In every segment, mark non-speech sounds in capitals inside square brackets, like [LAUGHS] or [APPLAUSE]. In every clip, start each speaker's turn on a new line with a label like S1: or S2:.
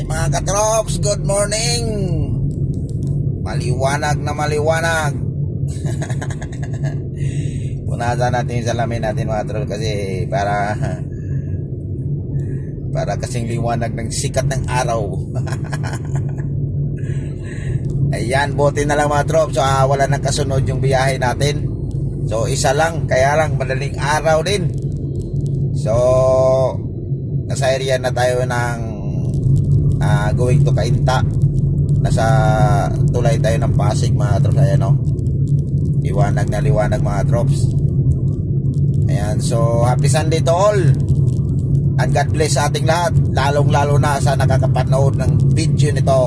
S1: Mga katrops, good morning! Maliwanag na maliwanag! [LAUGHS] Punasan natin yung salamin natin mga katrops kasi para [LAUGHS] para kasing liwanag ng sikat ng araw. [LAUGHS] Ayan, buti na lang mga trops. So, ah, wala nang kasunod yung biyahe natin. So, isa lang. Kaya lang, madaling araw din. So, nasa area na tayo ng ah, going to Kainta. Nasa tulay tayo ng Pasig mga trops. Ayan o. Liwanag na liwanag mga trops. Ayan, so happy Sunday to all. And God bless sa ating lahat. Lalong-lalo na sa nakakapanood ng video nito.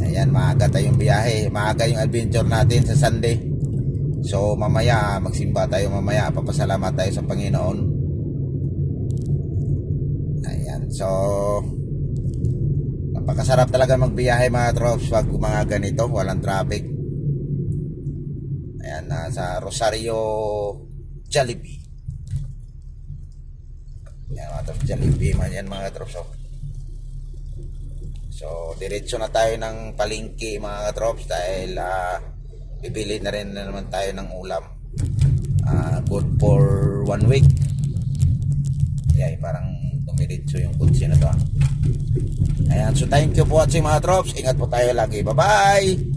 S1: Ayan, maaga tayong biyahe. Maaga yung adventure natin sa Sunday. So, mamaya, magsimba tayo mamaya. Papasalamat tayo sa Panginoon. So... Napakasarap talaga magbiyahe mga troops pag mga ganito, walang traffic. Ayan, nasa Rosario, Jollibee. Ayan mga troops, Jollibee man yan mga troops. Oh. So, diretso na tayo ng palingki mga katrops dahil ah, bibili na rin na naman tayo ng ulam. Ah, good for one week. Ayan, parang dumiretso yung kutsi na to. Ayan, so thank you for watching mga trops. Ingat po tayo lagi. Bye-bye!